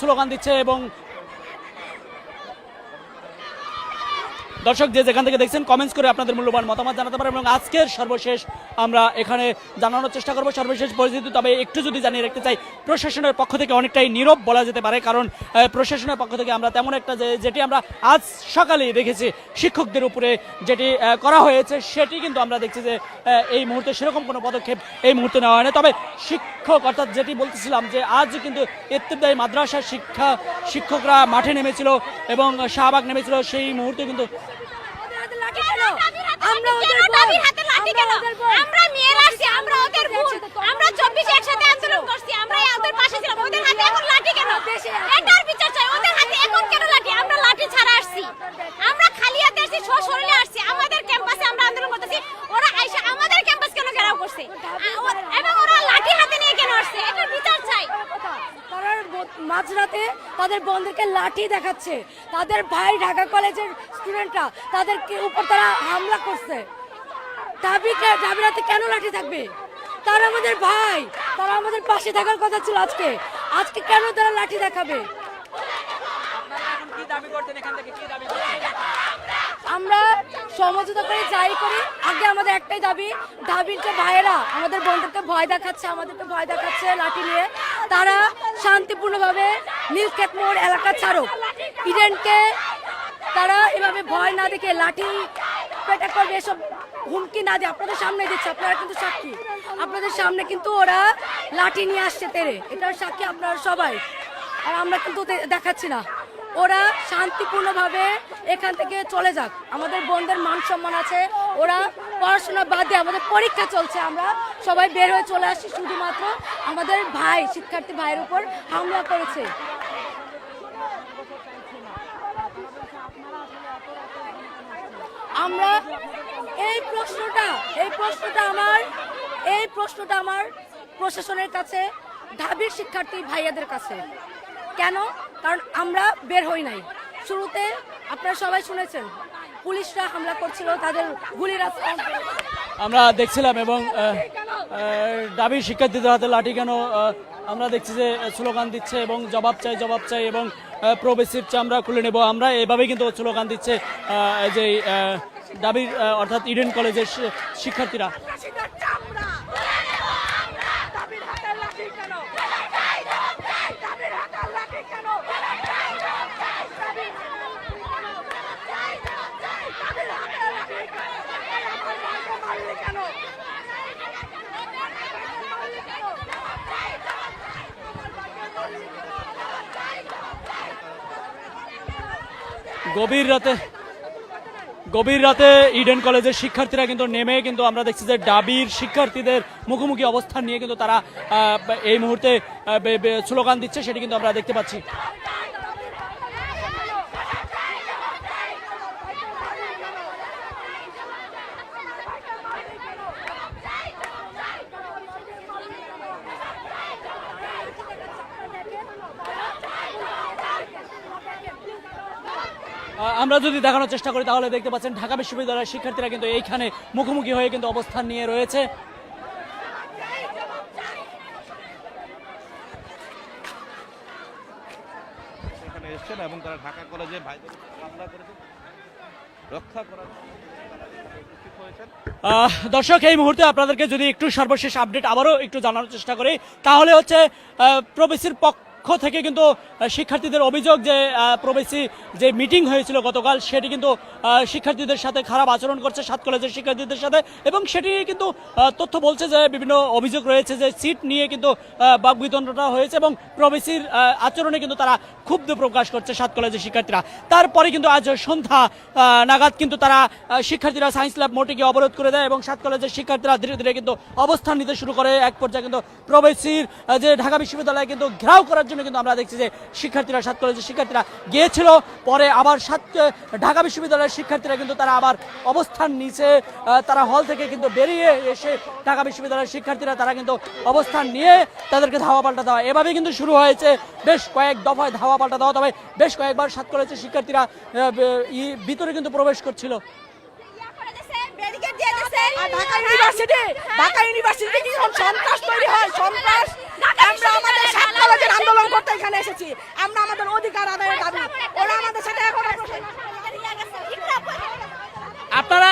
Slogan দিচ্ছে এবং দর্শক যে যেখান থেকে দেখছেন কমেন্টস করে আপনাদের মূল্যবান মতামত জানাতে পারেন এবং আজকের সর্বশেষ আমরা এখানে জানানোর চেষ্টা করব সর্বশেষ পরিস্থিতি, তবে একটু যদি জানিয়ে রাখতে চাই, প্রশাসনের পক্ষ থেকে অনেকটাই নীরব বলা যেতে পারে, কারণ প্রশাসনের পক্ষ থেকে আমরা তেমন একটা যেটি আমরা আজ সকালেই দেখেছি, শিক্ষকদের উপরে যেটি করা হয়েছে, সেটি কিন্তু আমরা দেখছি যে এই মুহূর্তে সেরকম কোনো পদক্ষেপ এই মুহূর্তে নেওয়া হয়নি। তবে শিক্ষক, অর্থাৎ যেটি বলতেছিলাম যে, আজ কিন্তু ইত্তেদায়ী মাদ্রাসার শিক্ষা শিক্ষকরা মাঠে নেমেছিল এবং শাহবাগ নেমেছিল, সেই মুহূর্তে কিন্তু আমরা ওদের লাঠি কেন? আমরা মেয়েরা আসছি আমরা ওদের বোন আমরা চব্বিশে একসাথে আন্দোলন করছি আমরা ওদের পাশে ছিলাম। ওদের হাতে এখন লাঠি কেন? এটার বিচার চাই ওদের হাতে এখন কেন লাঠি? আমরা লাঠি ছাড়া আসছি। আমরা খালি হাতে আসছি সশরীরে আসছি। আমাদের ক্যাম্পাসে আমরা আন্দোলন করতেছি। ওরা আইসা আমাদের ক্যাম্পাস কেন ঘেরাও করছে? এবং ওরা লাঠি হাতে নিয়ে কেন আসছে? এটার বিচার চাই। তারা মাঝরাতে তাদের বন্ধুকে লাঠি দেখাচ্ছে। তাদের ভাই ঢাকা কলেজের স্টুডেন্টরা তাদেরকে উপর তারা হামলা করছে। দাবিকে দাবি রাতে কেন লাঠি থাকবে? তারা আমাদের ভাই, তারা আমাদের পাশে থাকার কথা ছিল আজকে। আজকে কেন তারা লাঠি দেখাবে? আমরা সমঝোতা করে যাই করি, আগে আমাদের একটাই দাবি, দাবির যে ভাইয়েরা, আমাদের বন্ধুকে ভয় দেখাচ্ছে, আমাদেরকে ভয় দেখাচ্ছে লাঠি নিয়ে, তারা শান্তিপূর্ণভাবে নীলক্ষেত মোড় এলাকা ছাড়ো ইডেনকে তারা এভাবে ভয় না দেখে লাঠি পেটা করবে, এসব হুমকি না দিয়ে আপনাদের সামনে দিচ্ছে, আপনারা কিন্তু সাক্ষী। আপনাদের সামনে কিন্তু ওরা লাঠি নিয়ে আসছে তেরে। এটার সাক্ষী আপনারা সবাই। আর আমরা কিন্তু দেখাচ্ছি না। ওরা শান্তিপূর্ণভাবে এখান থেকে চলে যাক। আমাদের বোনদের মান সম্মান আছে। ওরা পড়াশোনা বাদ দিয়ে আমাদের পরীক্ষা চলছে। আমরা সবাই বের হয়ে চলে আসছি। শুধুমাত্র আমাদের ভাই, শিক্ষার্থী ভাইয়ের উপর হামলা করেছে আমরা এই প্রশ্নটা এই প্রশ্নটা আমার এই প্রশ্নটা আমার প্রশাসনের কাছে ঢাবির শিক্ষার্থী ভাইয়াদের কাছে। কেন? কারণ আমরা বের হই নাই। শুরুতে আপনারা সবাই শুনেছেন পুলিশরা হামলা করছিল তাদের গুলির আমরা দেখছিলাম এবং আহ, শিক্ষার্থীদের হাতে লাঠি কেন আমরা দেখছি যে স্লোগান দিচ্ছে এবং জবাব চাই জবাব চাই এবং প্রবেশির চামড়া খুলে নেব। আমরা এভাবেই কিন্তু স্লোগান দিচ্ছে যে দাবির অর্থাৎ ইডেন কলেজের শিক্ষার্থীরা। গভীর রাতে গভীর রাতে ইডেন কলেজের শিক্ষার্থীরা কিন্তু নেমে কিন্তু আমরা দেখছি যে ডাবির শিক্ষার্থীদের মুখোমুখি অবস্থান নিয়ে কিন্তু তারা এই মুহূর্তে স্লোগান দিচ্ছে, সেটি কিন্তু আমরা দেখতে পাচ্ছি। আমরা যদি দেখানোর চেষ্টা করি তাহলে দেখতে পাচ্ছেন ঢাকা বিশ্ববিদ্যালয়ের শিক্ষার্থীরা কিন্তু এইখানে মুখোমুখি হয়ে কিন্তু অবস্থান নিয়ে রয়েছে। এখানে এসছেন এবং তারা ঢাকা কলেজে ভাইদের রক্ষা করার দর্শক এই মুহূর্তে আপনাদেরকে যদি একটু সর্বশেষ আপডেট আবারও একটু জানানোর চেষ্টা করি তাহলে হচ্ছে প্রবেশির পক্ষ থেকে কিন্তু শিক্ষার্থীদের অভিযোগ যে প্রবেশী যে মিটিং হয়েছিল গতকাল, সেটি কিন্তু শিক্ষার্থীদের সাথে খারাপ আচরণ করছে সাত কলেজের শিক্ষার্থীদের সাথে এবং সেটি কিন্তু তথ্য বলছে যে, বিভিন্ন অভিযোগ রয়েছে যে সিট নিয়ে কিন্তু বাকবিতণ্ডটা হয়েছে এবং প্রবেশীর আচরণে কিন্তু তারা ক্ষুব্ধ প্রকাশ করছে সাত কলেজের শিক্ষার্থীরা। তারপরে কিন্তু আজ সন্ধ্যা নাগাদ কিন্তু তারা শিক্ষার্থীরা সায়েন্স ল্যাব মোটিকে অবরোধ করে দেয় এবং সাত কলেজের শিক্ষার্থীরা ধীরে ধীরে কিন্তু অবস্থান নিতে শুরু করে। এক পর্যায়ে কিন্তু প্রবেশীর যে ঢাকা বিশ্ববিদ্যালয়ে কিন্তু ঘেরাও করার জন্য কিন্তু আমরা দেখছি যে শিক্ষার্থীরা, সাত কলেজের শিক্ষার্থীরা গিয়েছিল। পরে আবার সাত, ঢাকা বিশ্ববিদ্যালয়ের শিক্ষার্থীরা কিন্তু তারা আবার অবস্থান নিচে তারা হল থেকে কিন্তু বেরিয়ে এসে ঢাকা বিশ্ববিদ্যালয়ের শিক্ষার্থীরা তারা কিন্তু অবস্থান নিয়ে তাদেরকে ধাওয়া পাল্টা দেওয়া। এভাবে কিন্তু শুরু হয়েছে। বেশ কয়েক দফায় ধাওয়া পাল্টা দেওয়া। তবে বেশ কয়েকবার সাত কলেজের শিক্ষার্থীরা ভিতরে কিন্তু প্রবেশ করছিল। ঢাকা ইউনিভার্সিটি ঢাকা ইউনিভার্সিটি কি সন্ত্রাস তৈরি হয়। সন্ত্রাস, আমরা আমাদের কলেজের আন্দোলন করতে এখানে এসেছি। আমরা আমাদের অধিকার আদায়ের দাবি। ওরা আমাদের সাথে এখন আপনারা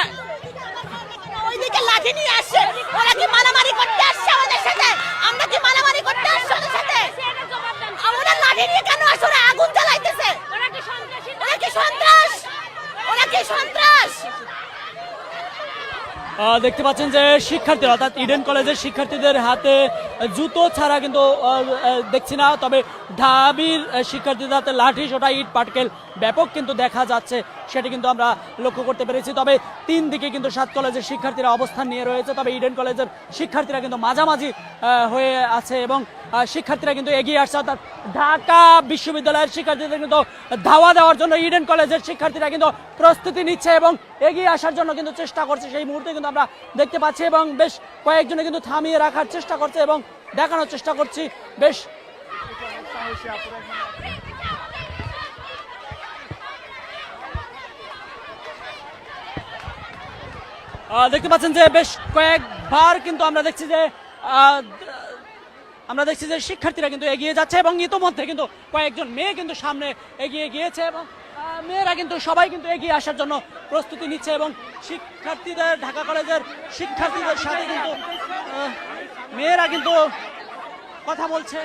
ওইদিকে লাঠি নিয়ে আসছে। ওরা কি মারামারি করতে আসছে আমাদের সাথে? আমরা কি মারামারি করতে আসছে ওদের সাথে? আমাদের লাঠি নিয়ে কেন আসছে? ওরা আগুন জ্বালাইতেছে। ওরা কি সন্ত্রাস? ওরা কি সন্ত্রাস? দেখতে পাচ্ছেন যে শিক্ষার্থীরা অর্থাৎ ইডেন কলেজের শিক্ষার্থীদের হাতে জুতো ছাড়া কিন্তু দেখছি না। তবে ঢাবির শিক্ষার্থীদের হাতে লাঠি সোটা ইট পাটকেল ব্যাপক কিন্তু দেখা যাচ্ছে, সেটি কিন্তু আমরা লক্ষ্য করতে পেরেছি। তবে তিন দিকে কিন্তু সাত কলেজের শিক্ষার্থীরা অবস্থান নিয়ে রয়েছে। তবে ইডেন কলেজের শিক্ষার্থীরা কিন্তু মাঝামাঝি হয়ে আছে এবং শিক্ষার্থীরা কিন্তু এগিয়ে আসছে। অর্থাৎ ঢাকা বিশ্ববিদ্যালয়ের শিক্ষার্থীদের কিন্তু ধাওয়া দেওয়ার জন্য ইডেন কলেজের শিক্ষার্থীরা কিন্তু প্রস্তুতি নিচ্ছে এবং এগিয়ে আসার জন্য কিন্তু চেষ্টা করছে। সেই মুহূর্তে কিন্তু আমরা দেখতে পাচ্ছি এবং বেশ কয়েকজনে কিন্তু থামিয়ে রাখার চেষ্টা করছে এবং দেখানোর চেষ্টা করছি। বেশ দেখতে পাচ্ছেন যে বেশ কয়েকবার কিন্তু আমরা দেখছি যে আমরা দেখছি যে শিক্ষার্থীরা কিন্তু এগিয়ে যাচ্ছে এবং ইতোমধ্যে কিন্তু কয়েকজন মেয়ে কিন্তু সামনে এগিয়ে গিয়েছে এবং মেয়েরা কিন্তু সবাই কিন্তু এগিয়ে আসার জন্য প্রস্তুতি নিচ্ছে এবং শিক্ষার্থীদের, ঢাকা কলেজের শিক্ষার্থীদের সাথে কিন্তু মেয়েরা কিন্তু কথা বলছে।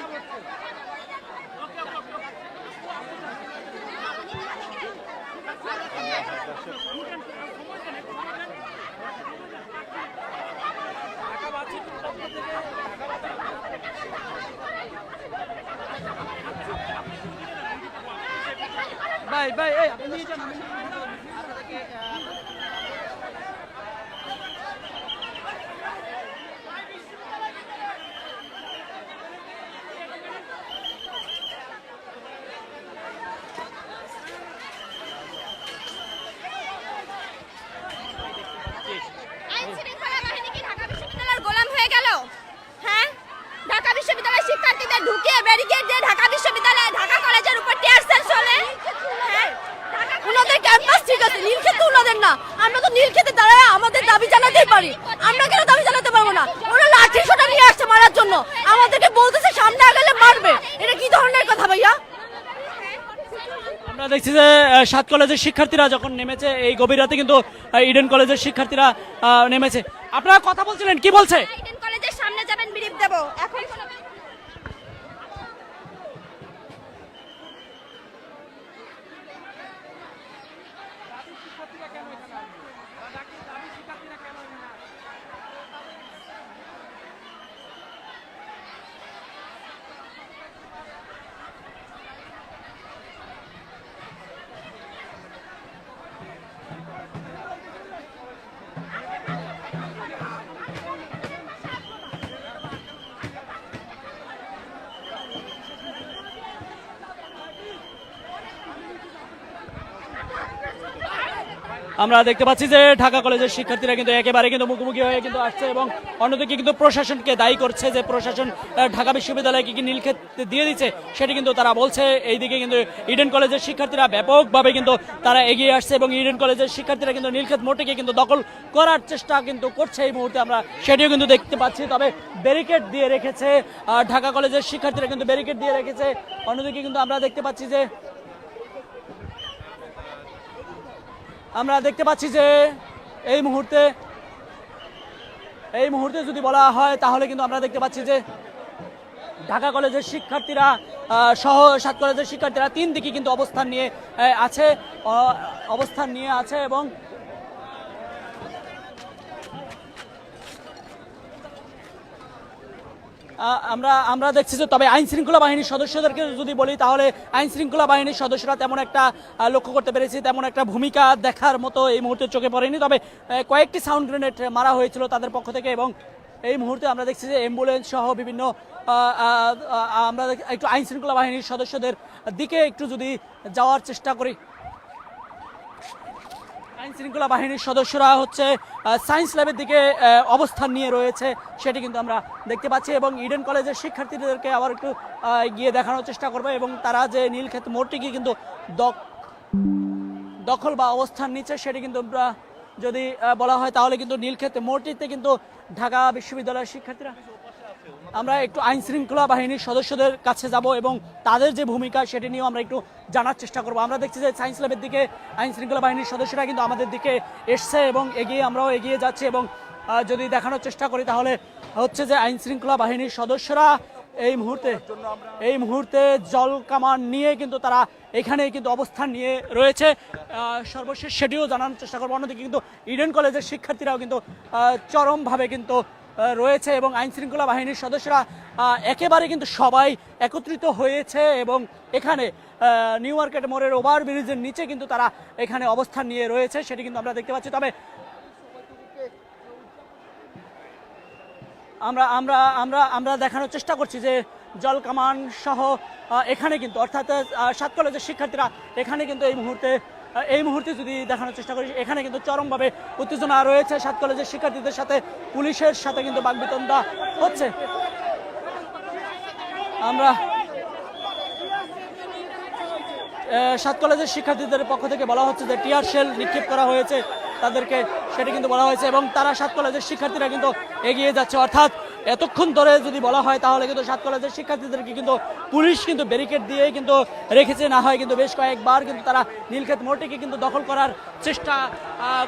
ভাই ভাই এই আপনি নিয়ে যান। আইন শৃঙ্খলা বাহিনী কি ঢাকা বিশ্ববিদ্যালয়ের গোলাম হয়ে গেল হ্যাঁ ঢাকা বিশ্ববিদ্যালয়ের শিক্ষার্থীদের ঢুকিয়ে ব্যারিকেড দিয়ে ঢাকা বিশ্ববিদ্যালয় ঢাকা কলেজের উপর টিয়ার সেল চলে হ্যাঁ ঢাকা ওনাদের ক্যাম্পাস ঠিক আছে নীল ক্ষেত্রে ওনাদের না। আমরা তো নীল ক্ষেত্রে দাঁড়ায় আমাদের দাবি জানাতেই পারি। আমরা কেন দাবি জানাতে পারব না? ওরা লাঠি সোটা নিয়ে আসছে মারার জন্য। আমাদেরকে বলতেছে সামনে আগালে মারবে। এটা কি ধরনের কথা ভাইয়া? আমরা দেখছি যে আহ, সাত কলেজের শিক্ষার্থীরা যখন নেমেছে এই গভীর রাতে কিন্তু ইডেন কলেজের শিক্ষার্থীরা নেমেছে। আপনারা কথা বলছিলেন কি বলছে? ইডেন কলেজের সামনে যাবেন দেব। এখন আমরা দেখতে পাচ্ছি যে ঢাকা কলেজের শিক্ষার্থীরা কিন্তু একেবারে কিন্তু মুখোমুখি হয়ে কিন্তু আসছে এবং অন্যদিকে কিন্তু প্রশাসনকে দায়ী করছে যে প্রশাসন ঢাকা বিশ্ববিদ্যালয়কে কি নীলক্ষেত দিয়ে দিচ্ছে সেটি কিন্তু তারা বলছে। এইদিকে কিন্তু ইডেন কলেজের শিক্ষার্থীরা ব্যাপকভাবে কিন্তু তারা এগিয়ে আসছে এবং ইডেন কলেজের শিক্ষার্থীরা কিন্তু নীলক্ষেত মোটেকে কিন্তু দখল করার চেষ্টা কিন্তু করছে এই মুহূর্তে আমরা সেটিও কিন্তু দেখতে পাচ্ছি। তবে ব্যারিকেড দিয়ে রেখেছে ঢাকা কলেজের শিক্ষার্থীরা কিন্তু ব্যারিকেড দিয়ে রেখেছে। অন্যদিকে কিন্তু আমরা দেখতে পাচ্ছি যে আমরা দেখতে পাচ্ছি যে এই মুহূর্তে এই মুহূর্তে যদি বলা হয়, তাহলে কিন্তু আমরা দেখতে পাচ্ছি যে ঢাকা কলেজের শিক্ষার্থীরা সহ সাত কলেজের শিক্ষার্থীরা তিন দিকে কিন্তু অবস্থান নিয়ে আছে অবস্থান নিয়ে আছে এবং আমরা আমরা দেখছি যে তবে আইন শৃঙ্খলা বাহিনীর সদস্যদেরকে যদি বলি, তাহলে আইন শৃঙ্খলা বাহিনীর সদস্যরা তেমন একটা লক্ষ্য করতে পেরেছি, তেমন একটা ভূমিকা দেখার মতো এই মুহূর্তে চোখে পড়েনি। তবে কয়েকটি সাউন্ড গ্রেনেড মারা হয়েছিল তাদের পক্ষ থেকে এবং এই মুহূর্তে আমরা দেখছি যে অ্যাম্বুলেন্স সহ বিভিন্ন আমরা একটু আইন শৃঙ্খলা বাহিনীর সদস্যদের দিকে একটু যদি যাওয়ার চেষ্টা করি। আইন শৃঙ্খলা বাহিনীর সদস্যরা হচ্ছে সায়েন্স ল্যাবের দিকে অবস্থান নিয়ে রয়েছে, সেটি কিন্তু আমরা দেখতে পাচ্ছি এবং ইডেন কলেজের শিক্ষার্থীদেরকে আবার একটু গিয়ে দেখানোর চেষ্টা করব এবং তারা যে নীলক্ষেত মোড়টিকে কিন্তু দখল বা অবস্থান নিচ্ছে, সেটি কিন্তু আমরা যদি বলা হয়, তাহলে কিন্তু নীলক্ষেত মোড়টিতে কিন্তু ঢাকা বিশ্ববিদ্যালয়ের শিক্ষার্থীরা আমরা একটু আইন শৃঙ্খলা বাহিনীর সদস্যদের কাছে যাব এবং তাদের যে ভূমিকা সেটি নিয়েও আমরা একটু জানার চেষ্টা করব। আমরা দেখছি যে সায়েন্স ল্যাবের দিকে আইন শৃঙ্খলা বাহিনীর সদস্যরা কিন্তু আমাদের দিকে এসছে এবং এগিয়ে আমরাও এগিয়ে যাচ্ছি এবং যদি দেখানোর চেষ্টা করি তাহলে হচ্ছে যে আইন শৃঙ্খলা বাহিনীর সদস্যরা এই মুহূর্তে এই মুহূর্তে জল কামান নিয়ে কিন্তু তারা এখানে কিন্তু অবস্থান নিয়ে রয়েছে। সর্বশেষ সেটিও জানানোর চেষ্টা করব। অন্যদিকে কিন্তু ইডেন কলেজের শিক্ষার্থীরাও কিন্তু চরমভাবে কিন্তু রয়েছে এবং আইন শৃঙ্খলা বাহিনীর সদস্যরা একেবারে কিন্তু সবাই একত্রিত হয়েছে এবং এখানে নিউ মার্কেট মোড়ের ওভার ব্রিজের নিচে কিন্তু তারা এখানে অবস্থান নিয়ে রয়েছে, সেটি কিন্তু আমরা দেখতে পাচ্ছি। তবে আমরা আমরা আমরা আমরা দেখানোর চেষ্টা করছি যে জল কামান সহ এখানে কিন্তু, অর্থাৎ সাত কলেজের শিক্ষার্থীরা এখানে কিন্তু এই মুহূর্তে এই মুহূর্তে যদি দেখানোর চেষ্টা করি, এখানে কিন্তু চরমভাবে উত্তেজনা রয়েছে সাত কলেজের শিক্ষার্থীদের সাথে, পুলিশের সাথে কিন্তু বাগবিতন্দা হচ্ছে। আমরা সাত কলেজের শিক্ষার্থীদের পক্ষ থেকে বলা হচ্ছে যে টিয়ার সেল নিক্ষেপ করা হয়েছে, তাদেরকে সেটা কিন্তু বলা হয়েছে এবং তারা সাত কলেজের শিক্ষার্থীরা কিন্তু এগিয়ে যাচ্ছে। অর্থাৎ এতক্ষণ ধরে যদি বলা হয়, তাহলে কিন্তু সাত কলেজের শিক্ষার্থীদেরকে কিন্তু পুলিশ কিন্তু ব্যারিকেড দিয়েই কিন্তু রেখেছে। না হয় কিন্তু বেশ কয়েকবার কিন্তু তারা নীলক্ষেত মোড়টিকে কিন্তু দখল করার চেষ্টা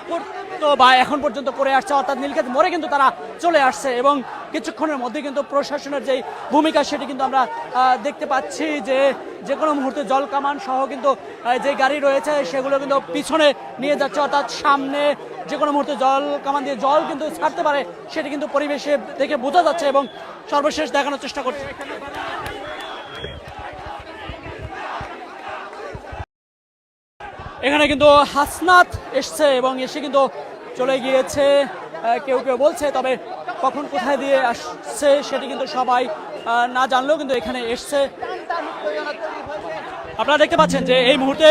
করতো বা এখন পর্যন্ত করে আসছে। অর্থাৎ নীলক্ষেত মোড়ে কিন্তু তারা চলে আসছে এবং কিছুক্ষণের মধ্যে কিন্তু প্রশাসনের যেই ভূমিকা, সেটি কিন্তু আমরা দেখতে পাচ্ছি যে যে কোনো মুহূর্তে জল কামান সহ কিন্তু যে গাড়ি রয়েছে, সেগুলো কিন্তু পিছনে নিয়ে যাচ্ছে। অর্থাৎ সামনে যে কোনো মুহূর্তে জল কামান দিয়ে জল কিন্তু ছাড়তে পারে, সেটি কিন্তু পরিবেশে দেখে বোঝা যাচ্ছে এবং সর্বশেষ দেখানোর চেষ্টা করছে। এখানে কিন্তু হাসনাত এসছে এবং এসে কিন্তু চলে গিয়েছে কেউ কেউ বলছে, তবে কখন কোথায় দিয়ে আসছে সেটি কিন্তু সবাই না জানলেও কিন্তু এখানে এসছে। আপনারা দেখতে পাচ্ছেন যে এই মুহূর্তে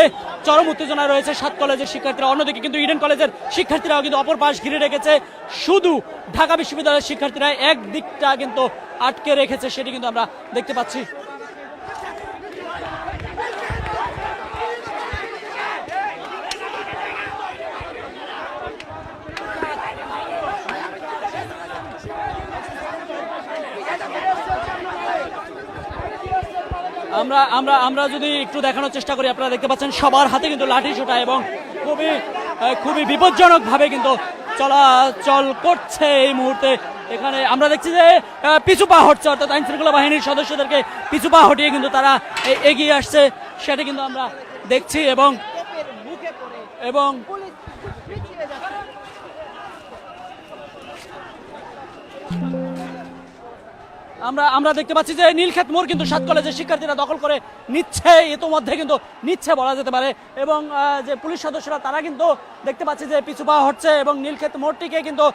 চরম উত্তেজনা রয়েছে সাত কলেজের শিক্ষার্থীরা। অন্যদিকে কিন্তু ইডেন কলেজের শিক্ষার্থীরাও কিন্তু অপর পাশ ঘিরে রেখেছে। শুধু ঢাকা বিশ্ববিদ্যালয়ের শিক্ষার্থীরা একদিকটা কিন্তু আটকে রেখেছে, সেটি কিন্তু আমরা দেখতে পাচ্ছি। আমরা আমরা আমরা যদি একটু দেখানোর চেষ্টা করি, আপনারা দেখতে পাচ্ছেন সবার হাতে কিন্তু লাঠি ছোটা এবং খুবই খুবই বিপজ্জনকভাবে কিন্তু চলাচল করছে এই মুহূর্তে। এখানে আমরা দেখছি যে পিছু পা হটছে, অর্থাৎ আইন শৃঙ্খলা বাহিনীর সদস্যদেরকে পিছু পা হটিয়ে কিন্তু তারা এগিয়ে আসছে। সেটা কিন্তু আমরা দেখছি এবং এবং আমরা আমরা দেখতে পাচ্ছি যে নীলক্ষেত মোড় কিন্তু সাত কলেজের শিক্ষার্থীরা দখল করে নিচ্ছে, ইতোমধ্যে কিন্তু নিচ্ছে বলা যেতে পারে। এবং যে পুলিশ সদস্যরা, তারা কিন্তু দেখতে পাচ্ছি যে পিছু পা হচ্ছে এবং নীলক্ষেত মোড়টিকে কিন্তু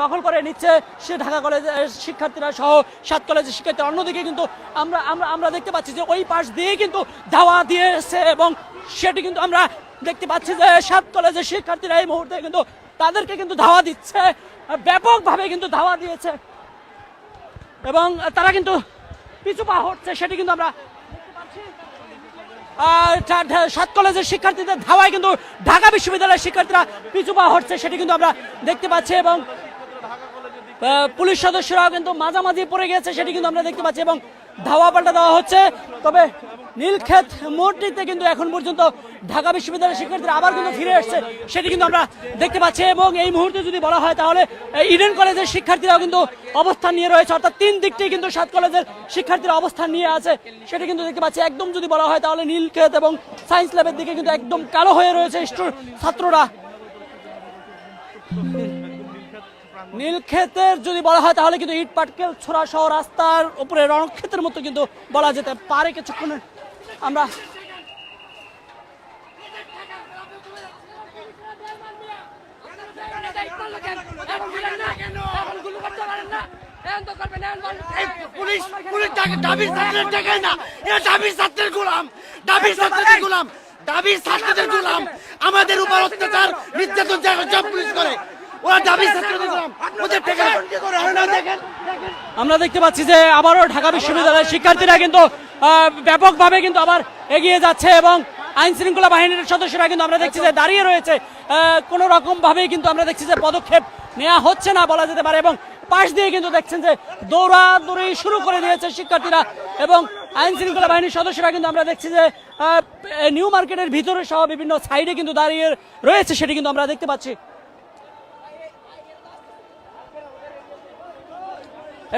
দখল করে নিচ্ছে সে ঢাকা কলেজের শিক্ষার্থীরা সহ সাত কলেজের শিক্ষার্থীরা। অন্যদিকে কিন্তু আমরা আমরা আমরা দেখতে পাচ্ছি যে ওই পাশ দিয়ে কিন্তু ধাওয়া দিয়ে এসছে এবং সেটি কিন্তু আমরা দেখতে পাচ্ছি যে সাত কলেজের শিক্ষার্থীরা এই মুহূর্তে কিন্তু তাদেরকে কিন্তু ধাওয়া দিচ্ছে ব্যাপকভাবে কিন্তু ধাওয়া দিয়েছে। এবং তারা কিন্তু পিছু পা হচ্ছে, সেটি কিন্তু আমরা সাত কলেজের শিক্ষার্থীদের ধাওয়ায় কিন্তু ঢাকা বিশ্ববিদ্যালয়ের শিক্ষার্থীরা পিছু পা হচ্ছে, সেটি কিন্তু আমরা দেখতে পাচ্ছি এবং পুলিশ সদস্যরাও কিন্তু মাঝামাঝি পড়ে গেছে সেটি কিন্তু আমরা দেখতে পাচ্ছি এবং ধাওয়া পাল্টা দেওয়া হচ্ছে। তবে নীলক্ষেত মোড়টিতে কিন্তু এখন পর্যন্ত ঢাকা বিশ্ববিদ্যালয়ের শিক্ষার্থীরা আবার কিন্তু ফিরে আসছে সেটি কিন্তু আমরা দেখতে পাচ্ছি এবং এই মুহূর্তে যদি বলা হয় তাহলে ইডেন কলেজের শিক্ষার্থীরাও কিন্তু অবস্থান নিয়ে রয়েছে। অর্থাৎ তিন দিকটি কিন্তু সাত কলেজের শিক্ষার্থীরা অবস্থান নিয়ে আছে। সেটি কিন্তু দেখতে পাচ্ছি। একদম যদি বলা হয় তাহলে নীলক্ষেত এবং সায়েন্স ল্যাবের দিকে কিন্তু একদম কালো হয়ে রয়েছে ছাত্ররা। নীলক্ষেতের যদি বলা হয় তাহলে কিন্তু ইট পাটকেল ছোড়া সহ রাস্তার উপরে রণক্ষেতের মতো কিন্তু বলা যেতে পারে কিছুক্ষণ আমরা পুলিশ পুলিশ ডাকে দাবির ছাত্রের ডাকে না। এরা দাবির ছাত্রের গোলাম দাবির ছাত্রদের গোলাম দাবির ছাত্রদের গোলাম। আমাদের উপর অত্যাচার নির্যাতন সব পুলিশ করে ওরা ছাত্রদের গোলাম। ওদের দেখেন। আমরা দেখতে পাচ্ছি যে আবারও ঢাকা বিশ্ববিদ্যালয়ের শিক্ষার্থীরা কিন্তু ব্যাপকভাবে কিন্তু আবার এগিয়ে যাচ্ছে এবং আইন শৃঙ্খলা বাহিনীর সদস্যরা কিন্তু আমরা দেখছি যে দাঁড়িয়ে রয়েছে। কোনো রকম ভাবেই কিন্তু আমরা দেখছি যে পদক্ষেপ নেওয়া হচ্ছে না বলা যেতে পারে এবং পাশ দিয়ে কিন্তু দেখছেন যে দৌড়াদৌড়ি শুরু করে দিয়েছে শিক্ষার্থীরা এবং আইন শৃঙ্খলা বাহিনীর সদস্যরা কিন্তু আমরা দেখছি যে নিউ মার্কেটের ভিতরে সহ বিভিন্ন সাইডে কিন্তু দাঁড়িয়ে রয়েছে সেটি কিন্তু আমরা দেখতে পাচ্ছি।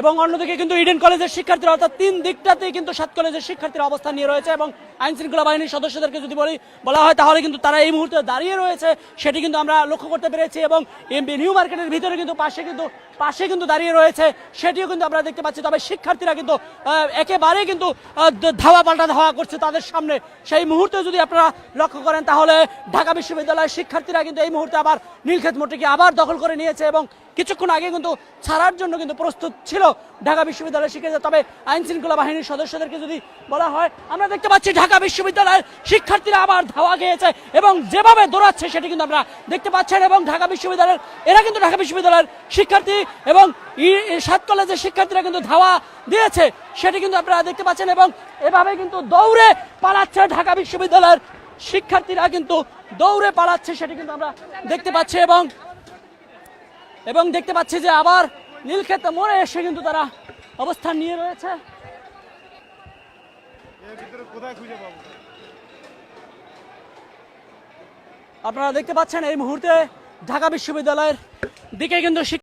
এবং অন্যদিকে কিন্তু ইডেন কলেজের শিক্ষার্থীরা, অর্থাৎ তিন দিকটাতেই কিন্তু সাত কলেজের শিক্ষার্থীরা অবস্থান নিয়ে রয়েছে এবং আইন শৃঙ্খলা বাহিনীর সদস্যদেরকে যদি বলি, বলা হয় তাহলে কিন্তু তারা এই মুহূর্তে দাঁড়িয়ে রয়েছে, সেটি কিন্তু আমরা লক্ষ্য করতে পেরেছি এবং এমবি নিউ মার্কেটের ভিতরে কিন্তু পাশে কিন্তু পাশে কিন্তু দাঁড়িয়ে রয়েছে, সেটিও কিন্তু আমরা দেখতে পাচ্ছি। তবে শিক্ষার্থীরা কিন্তু একেবারে কিন্তু ধাওয়া পাল্টা ধাওয়া করছে তাদের সামনে। সেই মুহূর্তে যদি আপনারা লক্ষ্য করেন তাহলে ঢাকা বিশ্ববিদ্যালয়ের শিক্ষার্থীরা কিন্তু এই মুহূর্তে আবার নীলক্ষেত মোড়টিকে আবার দখল করে নিয়েছে এবং কিছুক্ষণ আগে কিন্তু ছাড়ার জন্য কিন্তু প্রস্তুত ছিল ঢাকা বিশ্ববিদ্যালয়ের শিক্ষার্থীরা তবে আইন শৃঙ্খলা বাহিনীর সদস্যদেরকে যদি বলা হয়, আমরা দেখতে পাচ্ছি ঢাকা বিশ্ববিদ্যালয়ের শিক্ষার্থীরা আবার ধাওয়া গিয়েছে এবং যেভাবে দৌড়াচ্ছে সেটি কিন্তু আমরা দেখতে পাচ্ছেন এবং ঢাকা বিশ্ববিদ্যালয়ের, এরা কিন্তু ঢাকা বিশ্ববিদ্যালয়ের শিক্ষার্থী এবং সাত কলেজের শিক্ষার্থীরা কিন্তু ধাওয়া দিয়েছে সেটি কিন্তু আপনারা দেখতে পাচ্ছেন এবং এভাবে কিন্তু দৌড়ে পালাচ্ছে ঢাকা বিশ্ববিদ্যালয়ের শিক্ষার্থীরা কিন্তু দৌড়ে পালাচ্ছে সেটি কিন্তু আমরা দেখতে পাচ্ছি এবং এবং দেখতে পাচ্ছি যে আবার নীলক্ষেত মোড়ে এসে কিন্তু তারা অবস্থান নিয়ে রয়েছে। আপনারা দেখতে পাচ্ছেন এই মুহূর্তে ঢাকা বিশ্ববিদ্যালয়ের দিকে কিন্তু